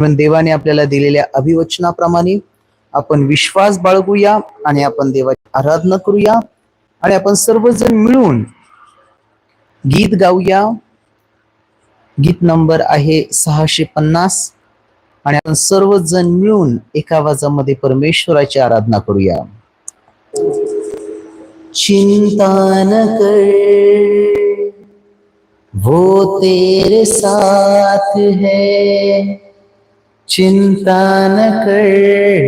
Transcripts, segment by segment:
म्हणून देवाने आपल्याला दिलेल्या अभिवचनाप्रमाणे आपण विश्वास बाळगूया आणि आपण देवाची आराधना करूया आणि आपण सर्वजण मिळून गीत गाऊया. गीत नंबर आहे सहाशे पन्नास. आणि आपण सर्वजण मिळून एका आवाजामध्ये परमेश्वराची आराधना करूया. चिंता न कर. वो तेरे साथ है. चिंता न कर,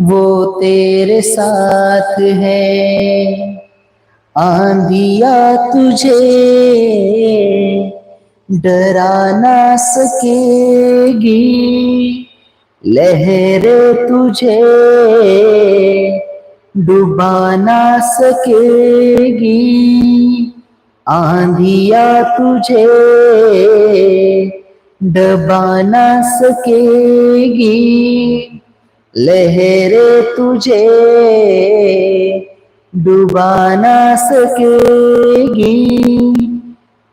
वो तेरे साथ है। आंधिया तुझे, डरा ना सकेगी। लहरें तुझे, डुबा ना सकेगी। आंधिया तुझे डबा ना सकेगी लहरे तुझे डुबा ना सकेगी।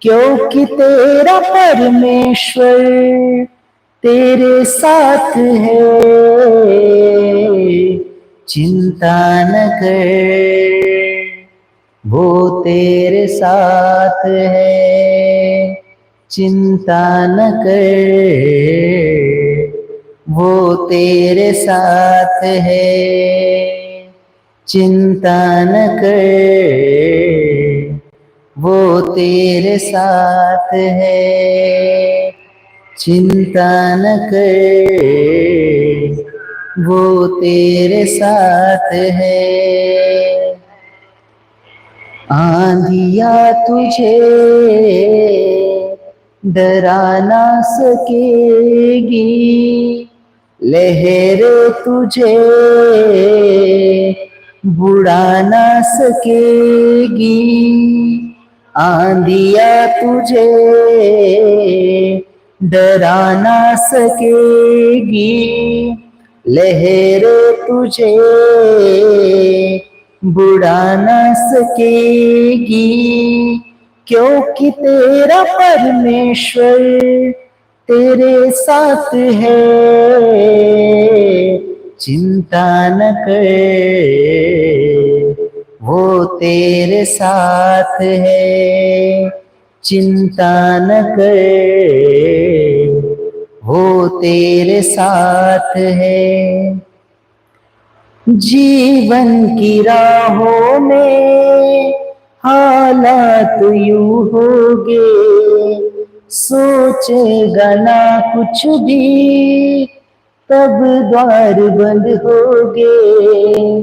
क्योंकि तेरा परमेश्वर तेरे साथ है चिंता न कर वो तेरे साथ है। चिंता न कर, वो तेरे साथ है। चिंता न कर, वो तेरे साथ है। चिंता न कर, वो तेरे साथ है। आंधिया तुझे डरा ना सकेगी लहरें तुझे बुढ़ा ना सकेगी आंधिया तुझे डरा ना सकेगी लहरें तुझे बुढ़ा ना सकेगी क्योंकि तेरा परमेश्वर तेरे साथ है। चिंता न कर, वो तेरे साथ है। चिंता न कर, वो तेरे साथ है। जीवन की राहों में हालात यूँ होगे। सोचेगा ना कुछ भी, तब द्वार बंद हो होगे।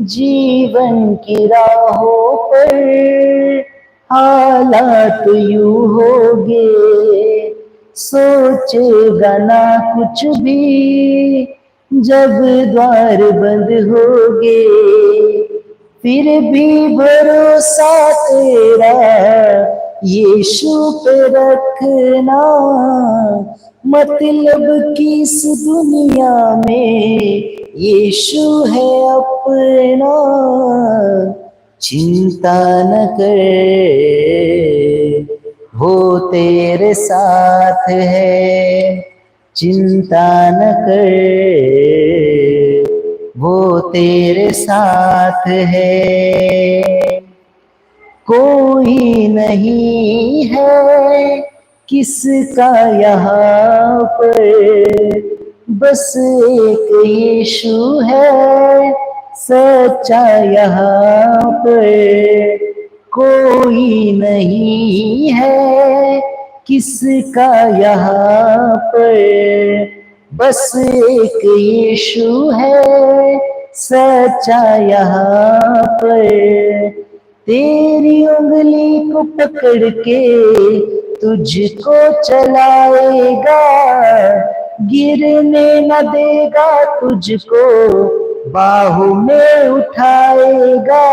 जीवन की राहों पर हालात यूँ होगे। सोचेगा ना कुछ भी, जब द्वार बंद हो होगे। फिर भी भरोसा तेरा यीशु पे रखना। मतलब किस दुनिया में यीशु है अपना? चिंता न कर, वो तेरे साथ है। चिंता न कर। वो तेरे साथ है। कोई नहीं है किसका यहाँ पर। बस एक यीशु है सच्चा यहाँ पर। कोई नहीं है किसका यहाँ पर। बस एक यीशु है, सच्चा यहाँ पर। तेरी उंगली को पकड़ के तुझको चलाएगा, गिरने न देगा तुझको, बाहू में उठाएगा।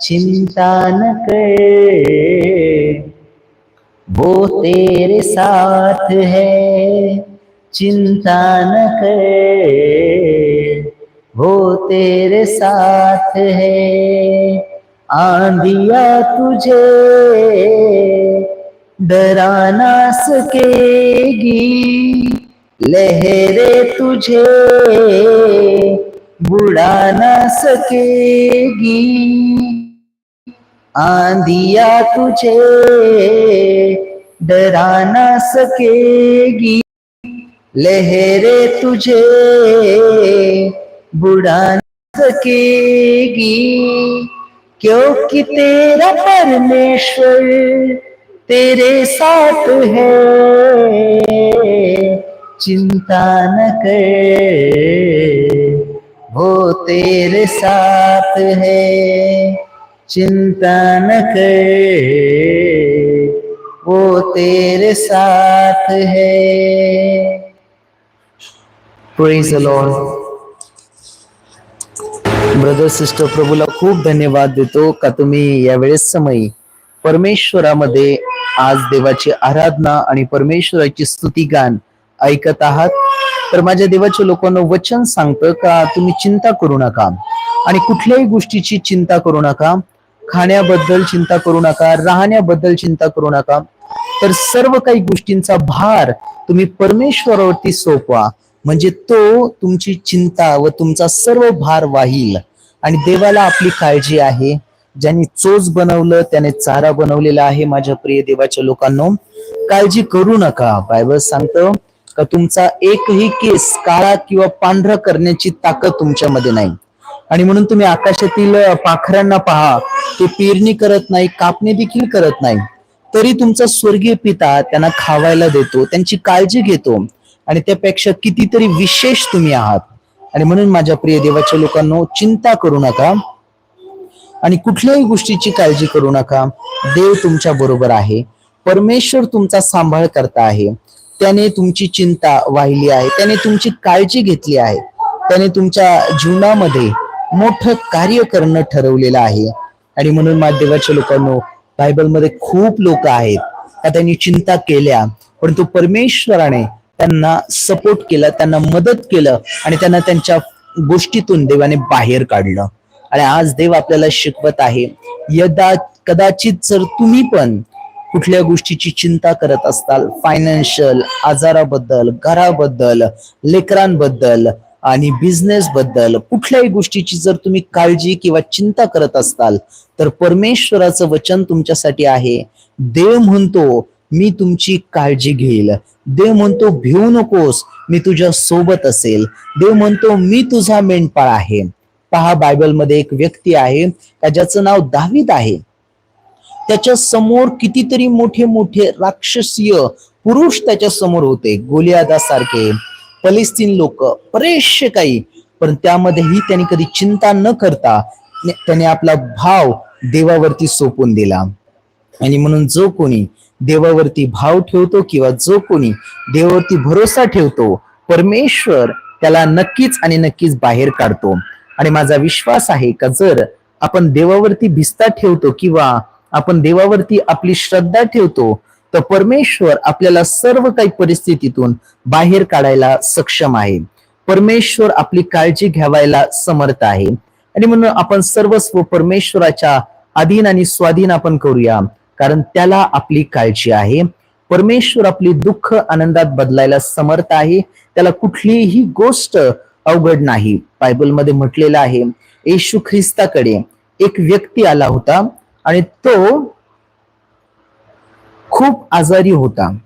चिंता न कर, वो तेरे साथ है। चिंता न कर। वो तेरे साथ है, आंधिया तुझे। डरा ना सकेगी लहरे तुझे बुड़ा ना सकेगी आंधिया तुझे। डरा ना सकेगी लहरे तुझे न सकेगी क्योंकि तेरा परमेश्वर तेरे साथ है, चिंता न कर, वो तेरे साथ है, चिंता न कर, वो तेरे साथ है। Praise the lord brother sister प्रभूला खूप धन्यवाद देतो का तुम्ही यावेळेस समयी परमेश्वरामध्ये आज देवाची आराधना आणि परमेश्वराची स्तुती गान ऐकत आहात. तर माझ्या देवाच्या लोकांना वचन सांगतं का तुम्ही चिंता करू नका आणि कुठल्याही गोष्टीची चिंता करू नका. खाण्याबद्दल चिंता करू नका राहण्याबद्दल चिंता करू नका. तर सर्व काही गोष्टींचा भार तुम्ही परमेश्वरावरती सोपवा. म्हणजे तो तुमची चिंता व तुमचा सर्व भार वाहील. आणि देवाला आपली काळजी आहे. ज्यांनी चोच बनवलं त्याने चारा बनवलेला आहे माझ्या प्रिय देवाच्या लोकांनो. काळजी करू नका. बायबल सांगतं का तुमचा एकही केस काळा किंवा पांढरा करण्याची ताकद तुमच्यामध्ये नाही. आणि म्हणून तुम्ही आकाशातील पाखरांना पहा. ते पेरणी करत नाही कापणी देखील करत नाही. तरी तुमचा स्वर्गीय पिता त्यांना खावायला देतो. त्यांची काळजी घेतो. आणि त्यापेक्षा कितीतरी विशेष तुम्ही आहात. आणि म्हणून माझ्या प्रिय देवाच्या लोकांनो चिंता करू नका. आणि कुठल्याही गोष्टीची काळजी करू नका. देव तुमच्या बरोबर आहे. परमेश्वर तुमचा सांभाळ करता आहे. त्याने तुमची चिंता वाहिली आहे. त्याने तुमची काळजी घेतली आहे. त्याने तुमच्या जीवनामध्ये मोठं कार्य करणं ठरवलेलं आहे. आणि म्हणून माझ्या देवाच्या लोकांनो बायबलमध्ये खूप लोक आहेत. का त्यांनी चिंता केल्या परंतु परमेश्वराने त्यांना सपोर्ट केला त्यांना मदत केलं आणि त्यांना त्यांच्या गोष्टीतून देवाने बाहेर काढलं. आणि आज देव आपल्याला शिकवत आहे यदा कदाचित जर तुम्ही पण कुठल्या गोष्टीची चिंता करत असताल फायनान्शियल आजाराबद्दल घराबद्दल लेकरांबद्दल आणि बिझनेस बद्दल कुठल्याही गोष्टीची जर तुम्ही काळजी किंवा चिंता करत असताल तर परमेश्वराचं वचन तुमच्यासाठी आहे. देव म्हणतो मी तुमची काळजी घेईल. देव म्हणतो भिवू नकोस मी तुझ्या सोबत असेल. देव म्हणतो मी तुझा मेंढपाळ आहे. पहा बायबलमध्ये एक व्यक्ती आहे का ज्याचं नाव दावीद आहे. त्याच्यासमोर कितीतरी मोठे मोठे राक्षसीय पुरुष त्याच्यासमोर होते गोलियादासारखे. फलिस्तीन लोक बरेचसे काही पण त्यामध्येही त्यांनी कधी चिंता न करता त्याने आपला भाव देवावरती सोपून दिला. आणि म्हणून जो कोणी देवावरती भाव ठेवतो किंवा जो कोणी देवावरती भरोसा ठेवतो परमेश्वर त्याला नक्कीच आणि नक्कीच बाहेर काढतो. आणि माझा विश्वास आहे का जर आपण देवावरती भिस्ता ठेवतो किंवा आपण देवावरती आपली श्रद्धा ठेवतो तर परमेश्वर आपल्याला सर्व काही परिस्थितीतून बाहेर काढायला सक्षम आहे. परमेश्वर आपली काळजी घ्यावायला समर्थ आहे. आणि म्हणून आपण सर्वस्व परमेश्वराच्या अधीन आणि स्वाधीन आपण करूया. कारण त्याला आपली काळजी आहे. परमेश्वर आपली दुःख आनंदात बदलायला समर्थ आहे. त्याला कुठलीही गोष्ट अवघड नाही. बायबलमध्ये म्हटलेलं आहे येशू ख्रिस्ताकडे एक व्यक्ती आला होता आणि तो खूप आजारी होता.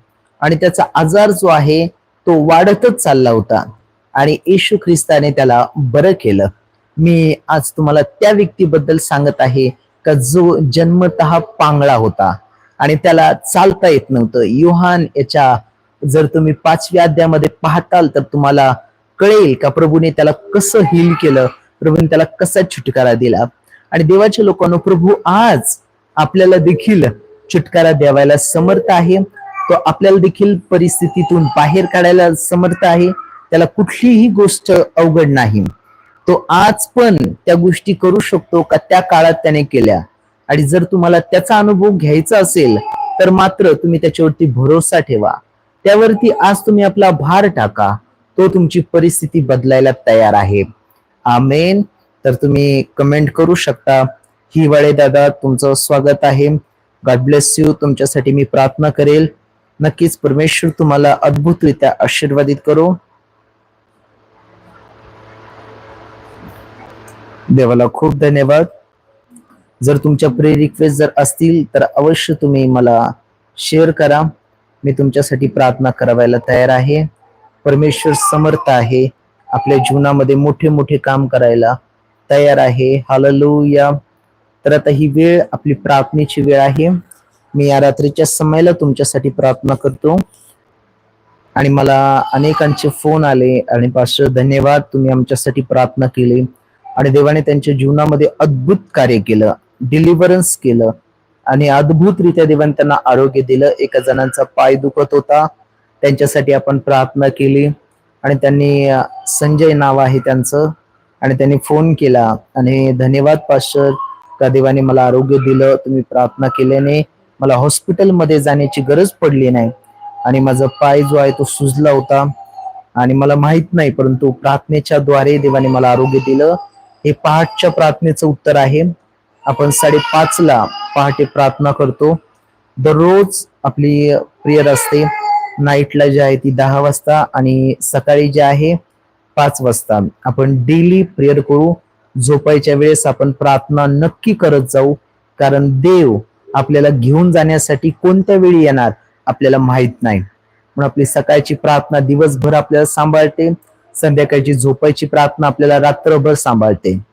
आणि त्याचा आजार जो आहे तो वाढतच चालला होता. आणि येशू ख्रिस्ताने त्याला बरं केलं. मी आज तुम्हाला त्या व्यक्तीबद्दल सांगत आहे. का जो जन्मत पांगळा होता आणि त्याला चालता येत नव्हतं. युहान याच्या जर तुम्ही पाचव्या अध्यामध्ये पाहताल तर तुम्हाला कळेल का प्रभूने त्याला कसं हील केलं प्रभूने त्याला कसा छुटकारा दिला. आणि देवाच्या लोकांना प्रभू आज आपल्याला देखील छुटकारा द्यावायला समर्थ आहे. तो आपल्याला देखील परिस्थितीतून बाहेर काढायला समर्थ आहे. त्याला कुठलीही गोष्ट अवघड नाही. तो आज पण त्या गोष्टी करू शकतो का त्या काळात त्याने केल्या. आणि जर तुम्हाला त्याचा अनुभव घ्यायचा असेल तर मात्र तुम्ही त्याच्यावरती भरोसा ठेवा. त्यावरती आज तुम्ही आपला भार टाका. तो तुमची परिस्थिती बदलायला तयार आहे. आमेन. तर तुम्ही कमेंट करू शकता. ही वळे दादा तुमचं स्वागत आहे. गॉड ब्लेस यू तुमच्यासाठी मी प्रार्थना करेल. नक्कीच परमेश्वर तुम्हाला अद्भुतरित्या आशीर्वादित करो. देवाला खूप धन्यवाद. जर तुमच्या प्रे रिक्वेस्ट जर असतील तर अवश्य तुम्ही मला शेअर करा. मी तुमच्यासाठी प्रार्थना करावायला तयार आहे. परमेश्वर समर्थ आहे. आपल्या जीवनामध्ये मोठे मोठे काम करायला तयार आहे. हाललुया तर आता ही वेळ आपली प्रार्थनेची वेळ आहे. मी या रात्रीच्या समयाला तुमच्यासाठी प्रार्थना करतो. आणि मला अनेकांचे फोन आले आणि पास्टर धन्यवाद. तुम्ही आमच्यासाठी प्रार्थना केली. आणि देवाने त्यांच्या जीवनामध्ये अद्भुत कार्य केलं डिलिव्हरन्स केलं आणि अद्भुतरित्या देवाने त्यांना आरोग्य दिलं. एका जणांचा पाय दुखत होता. त्यांच्यासाठी आपण प्रार्थना केली आणि त्यांनी संजय नाव आहे त्यांचं आणि त्यांनी फोन केला आणि धन्यवाद पाश्चर का देवाने मला आरोग्य दिलं तुम्ही प्रार्थना केल्याने मला हॉस्पिटलमध्ये जाण्याची गरज पडली नाही आणि माझा पाय जो आहे तो सुजला होता आणि मला माहीत नाही परंतु प्रार्थनेच्या द्वारे देवाने मला आरोग्य दिलं. हे पहाटच्या प्रार्थनेचं उत्तर आहे. आपण साडेपाच ला पहाटे प्रार्थना करतो. दररोज आपली प्रेयर असते. नाईटला जी आहे ती दहा वाजता आणि सकाळी जे आहे पाच वाजता. आपण डेली प्रेयर करू. झोपायच्या वेळेस आपण प्रार्थना नक्की करत जाऊ. कारण देव आपल्याला घेऊन जाण्यासाठी कोणत्या वेळी येणार आपल्याला माहीत नाही. म्हणून आपली सकाळची प्रार्थना दिवसभर आपल्याला सांभाळते. संध्याकाळची झोपायची प्रार्थना आपल्याला रात्रभर सांभाळते.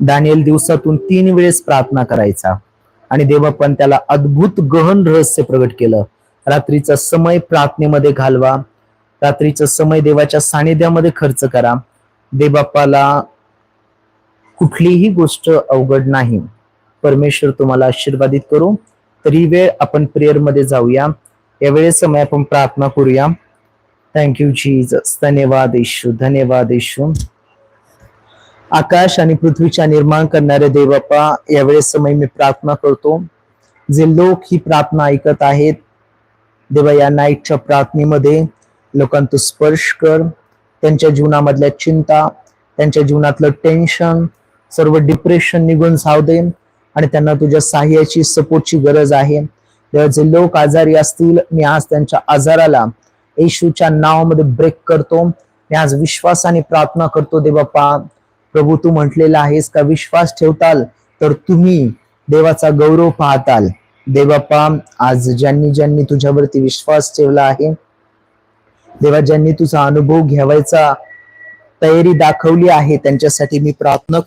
दानियल दिवसातून तीन वेळेस प्रार्थना करायचा. आणि देवा पण त्याला अद्भुत गहन रहस्य प्रगट केलं. रात्रीचा समय प्रार्थनेमध्ये घालवा. रात्रीचा समय देवाच्या सानिध्यामध्ये खर्च करा. देवबाप्पाला कुठलीही गोष्ट अवघड नाही. परमेश्वर तुम्हाला आशीर्वादित करू. तरी वेळ आपण प्रेयरमध्ये जाऊया. यावेळेस समय आपण प्रार्थना करूया. थँक्यू जीजस धन्यवाद येशू धन्यवाद येशू आकाश आणि पृथ्वीच्या निर्माण करणारे देवप्पा यावेळेस समय मी प्रार्थना करतो. जे लोक ही प्रार्थना ऐकत आहेत देवा या नाईटच्या प्रार्थनेमध्ये लोकांत स्पर्श कर. त्यांच्या जीवनामधल्या चिंता त्यांच्या जीवनातलं टेन्शन सर्व डिप्रेशन निघून जाऊ दे आणि त्यांना तुझ्या सहाय्याची सपोर्टची गरज आहे. तेव्हा जे लोक आजारी असतील मी आज त्यांच्या आजाराला येशूच्या नावामध्ये ब्रेक करतो. मी आज विश्वासाने प्रार्थना करतो देवप्पा. प्रभू तू म्हटलेला आहेस का? विश्वास ठेवताल तर तुम्ही देवाचा गौरव पाहताल. देवाप्पा आज ज्यांनी ज्यांनी तुझ्यावरती विश्वास ठेवला आहे देवा ज्यांनी तुझा अनुभव घ्यावायचा तयारी दाखवली आहे त्यांच्यासाठी मी प्रार्थना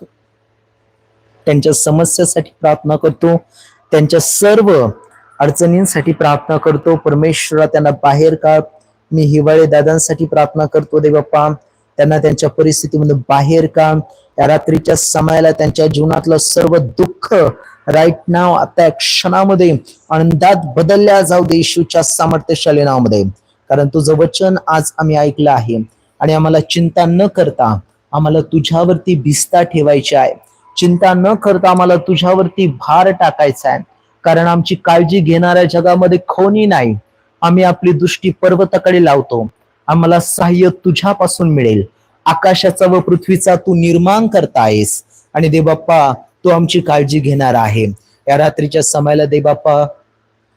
त्यांच्या समस्यासाठी प्रार्थना करतो. त्यांच्या सर्व अडचणींसाठी प्रार्थना करतो. परमेश्वरा त्यांना बाहेर काढ. मी हिवाळे दादांसाठी प्रार्थना करतो देवप्पा त्यांना त्यांच्या परिस्थितीमध्ये बाहेर काम या रात्रीच्या समयाला त्यांच्या जीवनातलं सर्व दुःख राईट नाव आता या क्षणामध्ये आनंदात बदलल्या जाऊ दे येशूच्या सामर्थ्यशाली नावामध्ये. कारण तुझं वचन आज आम्ही ऐकलं आहे आणि आम्हाला चिंता न करता आम्हाला तुझ्यावरती भिस्ता ठेवायची आहे. चिंता न करता आम्हाला तुझ्यावरती भार टाकायचा आहे. कारण आमची काळजी घेणाऱ्या जगामध्ये खोनी नाही. आम्ही आपली दृष्टी पर्वताकडे लावतो. आम्हाला सहाय्य तुझ्यापासून मिळेल. आकाशाचा व पृथ्वीचा तू निर्माण करता आहेस. आणि देबाप्पा तू आमची काळजी घेणार आहे. या रात्रीच्या समयाला देवबाप्पा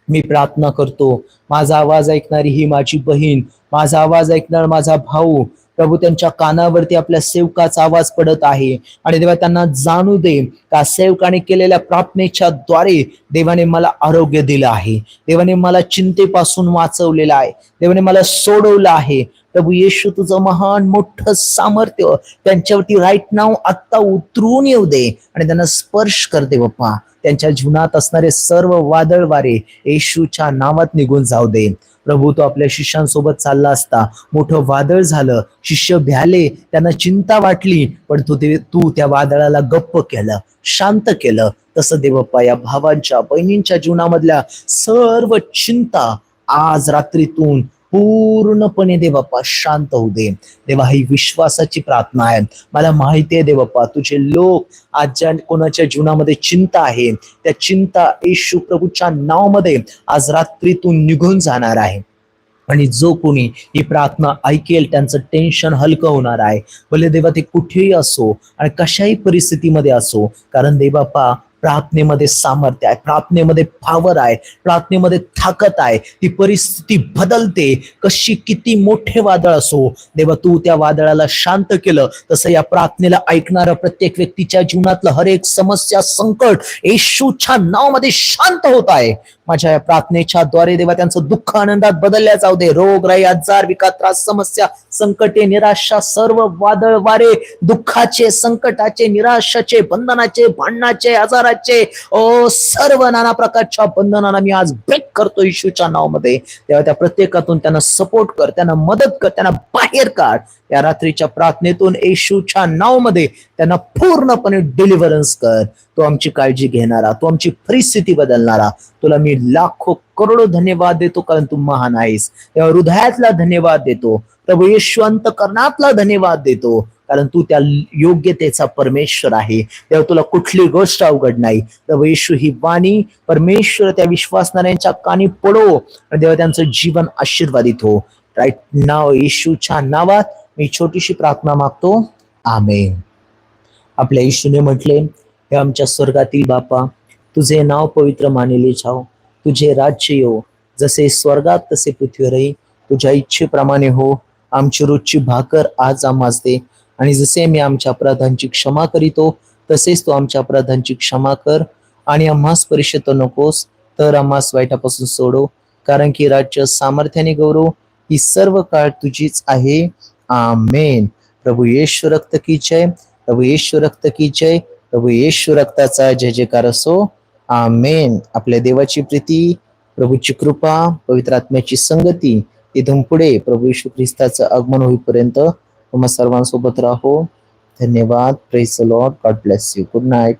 मी प्रार्थना करतो. माझा आवाज ऐकणारी ही माझी बहीण माझा आवाज ऐकणार माझा भाऊ प्रभू त्यांच्या कानावरती आपल्या सेवकाचा आवाज पडत आहे. आणि देवा त्यांना जाणू दे का सेवकाने केलेल्या प्रार्थनेच्या द्वारे देवाने मला आरोग्य दिलं आहे. देवाने मला चिंतेपासून वाचवलेलं आहे. देवाने मला सोडवलं आहे. प्रभू येशू तुझं महान मोठं सामर्थ्य त्यांच्यावरती राईट नाव आत्ता उतरून येऊ दे आणि त्यांना स्पर्श कर दे बाप्पा. त्यांच्या जीवनात असणारे सर्व वादळ वारे येशूच्या नावात निघून जाऊ दे. प्रभू तो आपल्या शिष्यांसोबत चालला असता. मोठं वादळ झालं. शिष्य भ्याले त्यांना चिंता वाटली पण तू ते तू त्या वादळाला गप्प केलं शांत केलं. तसं देवप्पा या भावांच्या बहिणींच्या जीवनामधल्या सर्व चिंता आज रात्रीतून पूर्णपणे देवप्पा शांत होऊ दे. देवा ही विश्वासाची प्रार्थना आहे. मला माहिती आहे देवप्पा तुझे लोक आज ज्या कोणाच्या जीवनामध्ये चिंता आहे त्या चिंता येशू प्रभूच्या नावामध्ये आज रात्रीतून निघून जाणार आहे. आणि जो कोणी ही प्रार्थना ऐकेल त्यांचं टेन्शन हलकं होणार आहे. भले देवा ते कुठेही असो आणि कशाही परिस्थितीमध्ये असो कारण देवापा प्रार्थनेमध्ये सामर्थ्य आहे प्रार्थनेमध्ये पावर आहे प्रार्थनेमध्ये ताकद आहे. ती परिस्थिती बदलते. कशी किती मोठे वादळ असो देवा तू त्या वादळाला शांत केलं तसं या प्रार्थनेला ऐकणाऱ्या प्रत्येक व्यक्तीच्या जीवनातलं हर एक समस्या संकट येशूच्या नावामध्ये शांत होत आहे. माझ्या या प्रार्थनेच्या द्वारे देवा त्यांचं दुःख आनंदात बदलल्या जाऊ दे. रोगराई आजार विकार त्रास समस्या संकटे निराशा सर्व वादळ वारे दुःखाचे संकटाचे निराशाचे बंधनाचे भांडणाचे आजाराचे ओ सर्व नाना प्रकारच्या बंधनांना मी आज ब्रेक करतो इशूच्या नावामध्ये. तेव्हा त्या प्रत्येकातून त्यांना सपोर्ट कर त्यांना मदत कर त्यांना बाहेर काढ. या रात्रीच्या प्रार्थनेतून येशूच्या नावामध्ये त्यांना पूर्णपणे डिलिव्हरन्स कर. तो आमची काळजी घेणारा तो आमची परिस्थिती बदलणारा. तुला मी लाखो करोडो धन्यवाद देतो कारण तू महान आहेस. तेव्हा हृदयातला धन्यवाद देतो. प्रभू येशू अंतकरणातला धन्यवाद देतो. कारण तू त्या योग्यतेचा परमेश्वर आहे. तेव्हा तुला कुठली गोष्ट अवघड नाही. प्रभू येशू ही वाणी परमेश्वर त्या विश्वासणाऱ्यांच्या कानी पडो. आणि तेव्हा त्यांचं जीवन आशीर्वादित हो. राईट नाव येशूच्या नावात मी छोटीशी प्रार्थना मागतो. आमेन. आपल्या येशूने म्हटले हे आमच्या स्वर्गातील बापा तुझे नाव पवित्र मानले जाओ तुझे राज्य येऊ जसे स्वर्गात तसे पृथ्वीवरही. तुझ्या इच्छेप्रमाणे हो आमची रोजची भाकर आज आम्हास दे. आणि जसे मी आमच्या अपराधांची क्षमा करीतो तसेच तू आमच्या अपराधांची क्षमा कर. आणि आम्हास परिषद नकोस तर आम्हास वाईटापासून सोडो. कारण की राज्य सामर्थ्याने गौरव ही सर्व काळ तुझीच आहे. आमेन. प्रभू येश्वर रक्त की जय. प्रभू येश्वर रक्त की जय. प्रभू येशू रक्ताचा जय जयकार असो. आमेन. आपल्या देवाची प्रीती प्रभूची कृपा पवित्र आत्म्याची संगती इथून पुढे प्रभू येशू ख्रिस्ताचं आगमन होईपर्यंत तुम्हा सर्वांसोबत राहो. धन्यवाद. Praise lord God bless you good night